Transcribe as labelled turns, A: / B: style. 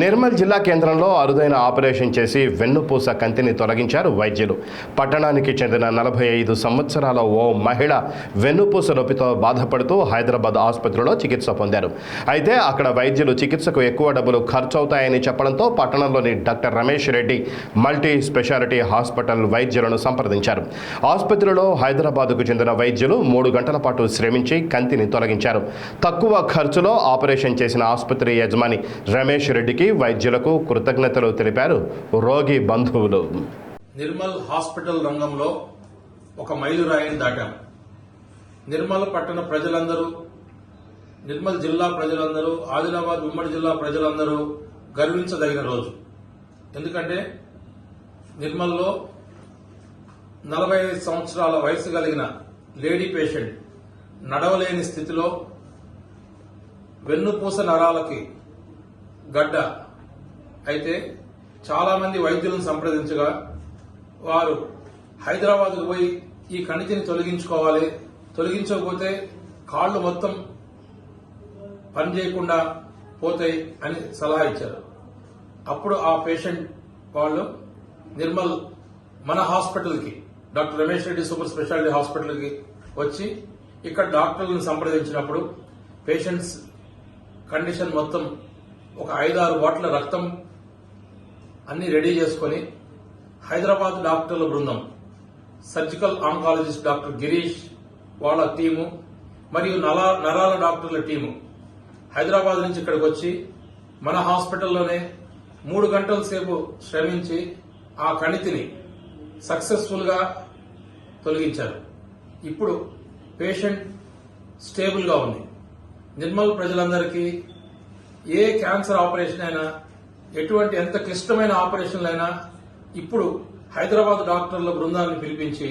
A: నిర్మల్ జిల్లా కేంద్రంలో అరుదైన ఆపరేషన్ చేసి వెన్నుపూస కంతిని తొలగించారు వైద్యులు. పట్టణానికి చెందిన నలభై ఐదు సంవత్సరాల ఓ మహిళ వెన్నుపూస నొప్పితో బాధపడుతూ హైదరాబాద్ ఆసుపత్రిలో చికిత్స పొందారు. అయితే అక్కడ వైద్యులు చికిత్సకు ఎక్కువ డబ్బులు ఖర్చు అవుతాయని చెప్పడంతో పట్టణంలోని doctor Ramesh Reddy multi speciality hospital వైద్యులను సంప్రదించారు. ఆసుపత్రిలో హైదరాబాద్కు చెందిన వైద్యులు మూడు గంటల పాటు శ్రమించి కంతిని తొలగించారు. తక్కువ ఖర్చులో ఆపరేషన్ చేసిన ఆసుపత్రి యజమాని రమేష్ రెడ్డికి వైద్యులకు కృతజ్ఞతలు తెలిపారు రోగి బంధువులు.
B: నిర్మల్ హాస్పిటల్ రంగంలో ఒక మైలురాయిని దాటాం. నిర్మల్ పట్టణ ప్రజలందరూ నిర్మల్ జిల్లా ప్రజలందరూ ఆదిలాబాద్ ఉమ్మడి జిల్లా ప్రజలందరూ గర్వించదగిన రోజు. ఎందుకంటే నిర్మల్లో నలభై ఐదు సంవత్సరాల వయసు కలిగిన లేడీ పేషెంట్ నడవలేని స్థితిలో వెన్నుపూస నరాలకి గడ్డ. అయితే చాలామంది వైద్యులను సంప్రదించగా వారు హైదరాబాద్కు పోయి ఈ కణితిని తొలగించుకోవాలి. తొలగించకపోతే కాళ్ళు మొత్తం పనిచేయకుండా పోతాయి అని సలహా ఇచ్చారు. అప్పుడు ఆ పేషెంట్ వాళ్ళు నిర్మల్ మన హాస్పిటల్కి doctor Ramesh Reddy super speciality హాస్పిటల్కి వచ్చి ఇక్కడ డాక్టర్లను సంప్రదించినప్పుడు పేషెంట్స్ కండిషన్ మొత్తం ఒక ఐదారు బాట్ల రక్తం అన్ని రెడీ చేసుకొని హైదరాబాద్ డాక్టర్ల బృందం సర్జికల్ ఆంకాలజిస్ట్ డాక్టర్ గిరీష్ వాళ్ళ టీము మరియు నల నరాల డాక్టర్ల టీము. హైదరాబాద్ నుంచి ఇక్కడికి వచ్చి మన హాస్పిటల్లోనే మూడు గంటల సేపు శ్రమించి ఆ కణితిని సక్సెస్ఫుల్గా తొలగించారు. ఇప్పుడు పేషెంట్ స్టేబుల్గా ఉంది. నిర్మల్ ప్రజలందరికీ ఏ క్యాన్సర్ ఆపరేషన్ అయినా ఎటువంటి ఎంత క్లిష్టమైన ఆపరేషన్లైనా ఇప్పుడు హైదరాబాద్ డాక్టర్ల బృందాన్ని పిలిపించి